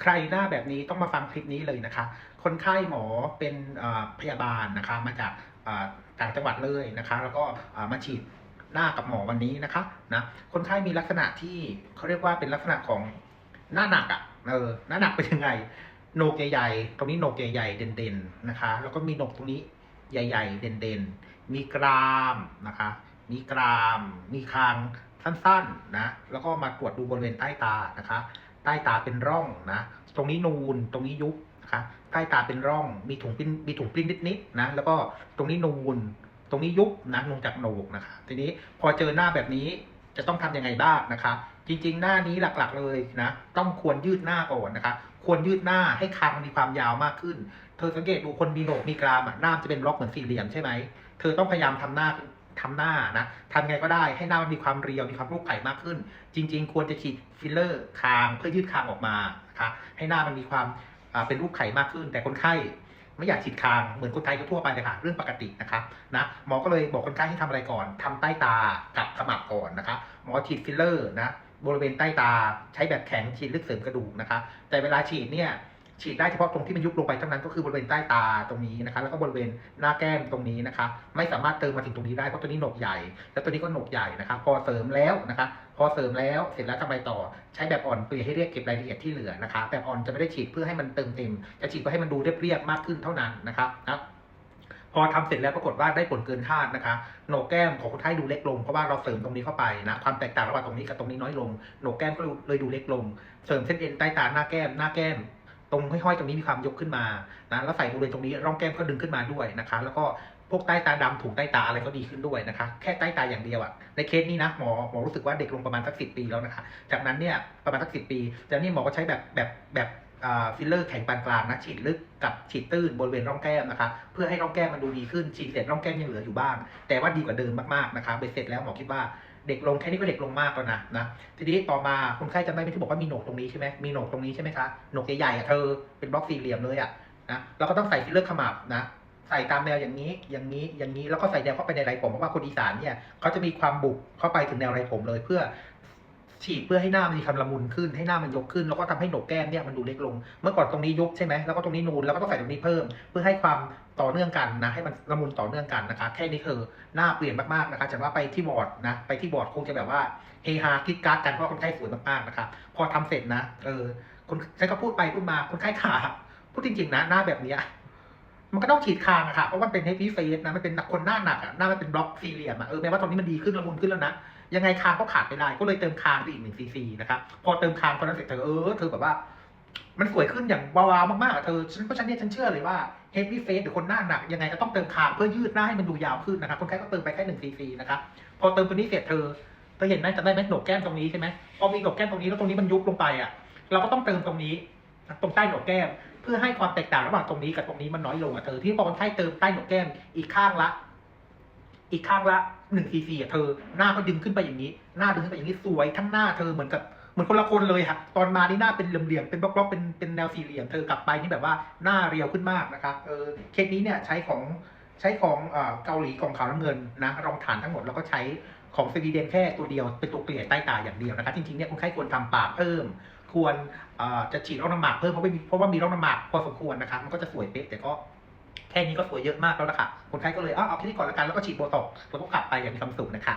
ใครหน้าแบบนี้ต้องมาฟังคลิปนี้เลยนะคะ คนไข้หมอเป็นพยาบาลนะคะ มาจากต่างจังหวัดเลยนะคะ แล้วก็มาฉีดหน้ากับหมอวันนี้นะคะนะคนไข้มีลักษณะที่เขาเรียกว่าเป็นลักษณะของหน้าหนักอะ่ะเออหน้าหนักเป็นยังไงโหนกใหญ่ๆ ตรงนี้โหนกใหญ่ๆ เด่นๆนะคะ แล้วก็มีโหนกตรงนี้ใหญ่ ๆ เด่นๆ มีกรามนะคะ มีกราม มีคางสั้นๆนะ แล้วก็มาตรวจดูบริเวณใต้ตานะคะ ใต้ตาเป็นร่องนะ ตรงนี้นูน ตรงนี้ยุบนะคะ ใต้ตาเป็นร่อง มีถุงปิ้น มีถุงปิ้นนิดๆนะ แล้วก็ตรงนี้นูน ตรงนี้ยุบนะลงจากโหนกนะคะ ทีนี้พอเจอหน้าแบบนี้จะต้องทำยังไงบ้างนะคะ จริง ๆ หน้านี้หลักๆเลยนะ ต้องควรยืดหน้าก่อนนะคะ ควรยืดหน้าให้คางมีความยาวมากขึ้น เธอสังเกตดูคนมีโหนกมีกรามอะหน้ามจะเป็นล็อกเหมือนสี่เหลี่ยมใช่ไหม เธอต้องพยายามทำหน้า ทำหน้านะทำไงก็ได้ให้หน้ามันมีความเรียวมีความรูปไข่มากขึ้น จริง ๆ ควรจะฉีดฟิลเลอร์คางเพื่อยืดคางออกมานะคะให้หน้ามันมีความเป็นรูปไข่มากขึ้น แต่คนไข้ไม่อยากฉีดคางเหมือนคนไทยทั่วไปเลยค่ะเรื่องปกตินะคะนะหมอก็เลยบอกคนไข้ให้ทำอะไรก่อนทำใต้ตากับขมับก่อนนะคะหมอฉีดฟิลเลอร์นะบริเวณใต้ตาใช้แบบแข็งฉีดลึกเสริมกระดูกนะคะ แต่เวลาฉีดเนี่ย ฉีดได้เฉพาะตรงที่มันยุบลงไปเท่านั้นก็คือบริเวณใต้ตาตรงนี้นะคะ แล้วก็บริเวณหน้าแก้มตรงนี้นะคะ ไม่สามารถเติมมาถึงตรงนี้ได้เพราะตัวนี้โหนกใหญ่ แล้วตัวนี้ก็โหนกใหญ่นะคะ พอเสริมแล้วนะคะ พอเสริมแล้วเสร็จแล้วทำไมต่อใช้แบบอ่อนเปลี่ยนให้เรียกเก็บรายละเอียดที่เหลือนะคะ แบบอ่อนจะไม่ได้ฉีดเพื่อให้มันเติมเต็ม จะฉีดเพื่อให้มันดูเรียบๆมากขึ้นเท่านั้นนะครับนะพอทำเสร็จแล้วปรากฏว่าได้ผลเกินคาดนะคะโหนกแก้มของคนไข้ดูเล็กลงเพราะว่าเราเสริมตรงนี้เข้าไปนะความแตกต่างระหว่างตรงนี้กับตรงนี้น้อยลงโหนกแก้มก็เลยดูเล็กลง เสริมเส้นเอ็นใต้ตาหน้าแก้มหน้าแก้ม รงห้อยๆตรงนี้มีความยกขึ้นมานะแล้วใส่บริเวณตรงนี้ร่องแก้มก็ดึงขึ้นมาด้วยนะคะ แล้วก็พวกใต้ตาดำถุงใต้ตาอะไรก็ดีขึ้นด้วยนะคะ แค่ใต้ตาอย่างเดียวอะในเคสนี้นะหมอหมอรู้สึกว่าเด็กลงประมาณสักสิปีแล้วนะคะ จากนั้นเนี่ยประมาณสักสิปีจากนี้หมอก็ใช้แบบแบบแบบฟิลเลอร์แข็งปานกลางนะฉีดลึกกับฉีดตื้นบริเวณร่องแก้มนะคะ เพื่อให้ร่องแก้มมันดูดีขึ้นฉีดเสร็จร่องแก้มยังเหลืออยู่บ้าง แต่ว่าดีกว่าเดิมมากๆนะคะเบ็ดเสร็จแล้วหมอคิดว่า เด็กลงแค่นี้ก็เด็กลงมากแล้วนะนะทีนี้ต่อมาคนไข้จำได้ไหมที่บอกว่ามีโหนกตรงนี้ใช่ไหมมีโหนกตรงนี้ใช่ไหมคะโหนกใหญ่ๆอะเธอเป็นบล็อกสี่เหลี่ยมเลยอะนะเราก็ต้องใส่ฟิลเลอร์ขมับนะใส่ตามแนวอย่างนี้ อย่างนี้ อย่างนี้ แล้วก็ใส่แนวเข้าไปในไรผมเพราะว่าคนอีสานเนี่ยเขาจะมีความบุกเข้าไปถึงแนวไรผมเลยเพื่อฉีดเพื่อให้หน้ามันมีความละมุนขึ้น ให้หน้ามันยกขึ้น แล้วก็ทำให้โหนกแก้มเนี่ยมันดูเล็กลง เมื่อก่อนตรงนี้ยุบใช่ไหมแล้วก็ตรงนี้นูน แล้วก็ต้องใส่ตรงนี้เพิ่ม เพื่อให้ความ ต่อเนื่องกันนะให้มันละมุนต่อเนื่องกันนะคะ แค่นี้คือหน้าเปลี่ยนมากๆนะคะจากว่าไปที่บอร์ดนะไปที่บอร์ดคงจะแบบว่าเฮฮาคิดการ์ดกันเพราะคนไข้สวยมากๆนะคะ พอทำเสร็จนะเออคนฉันก็พูดไปพูดมาคนไข้ขาพูดจริงๆนะหน้าแบบเนี้ยมันก็ต้องฉีดคางอะค่ะเพราะว่ามันเป็นเฮฟวี่เฟสนะมันเป็นคนหน้าหนักอะหน้ามันเป็นบล็อกสี่เหลี่ยมอะเออแม้ว่าตรงนี้มันดีขึ้นละมุนขึ้นแล้วนะยังไงคางก็ขาดไม่ได้ก็เลยเติมคางไปอีกหนึ่งซีซีนะครับพอเติมคางตอนนั้นเสร็จเธอเออเธอแบบว่า มันสวยขึ้นอย่างวาวๆมากๆเธอฉันเพราะฉันเนี่ยฉันเชื่อเลยว่า เฮฟวี่เฟสหรือคนหน้าหนักยังไงก็ต้องเติมคางเพื่อยืดหน้าให้มันดูยาวขึ้นนะครับคนไข้ก็เติมไปแค่หนึ่งซีซีนะครับพอเติมตัวนี้เสร็จเธอเธอเห็นไหมจำได้ไหมหนกแก้มตรงนี้ใช่ไหมพอมีหนกแก้มตรงนี้แล้วตรงนี้มันยุบลงไปอะ เราก็ต้องเติมตรงนี้ตรงใต้หนกแก้ม เพื่อให้ความแตกต่างระหว่างตรงนี้กับตรงนี้มันน้อยลงอะเธอที่พอคนไข้เติมใต้หนกแก้มอีกข้างละ อีกข้างละหนึ่งซีซีอะเธอหน้าก็ดึงขึ้นไปอย่างนี้ หน้าดึงขึ้นไปอย่างนี้สวยทั้งหน้าเธอเหมือนกับ เหมือนคนละคนเลยค่ะตอนมานี่หน้าเป็นเหลี่ยมๆเป็นบล็อกๆเป็นเป็นแนวสี่เหลี่ยม เธอกลับไปนี่แบบว่าหน้าเรียวขึ้นมากนะคะเออเคสนี้เนี่ยใช้ของใช้ของเออเกาหลีของขาวน้ำเงินนะรองฐานทั้งหมดแล้วก็ใช้ของสวีเดนแค่ตัวเดียวเป็นตัวเกลี่ยใต้ตาอย่างเดียวนะคะจริงๆเนี่ยคนไข้ควรทำปากเพิ่มควรจะฉีดร่องน้ำหมากเพิ่มเพราะไม่มีเพราะว่ามีร่องน้ำหมากพอสมควรนะคะมันก็จะสวยเป๊ะแต่ก็แค่นี้ก็สวยเยอะมากแล้วนะคะคนไข้ก็เลยเอาเอาแค่นี้ก่อนละกันแล้วก็ฉีดโบท็อกแล้วก็กลับไปอย่างมีความสุขนะคะ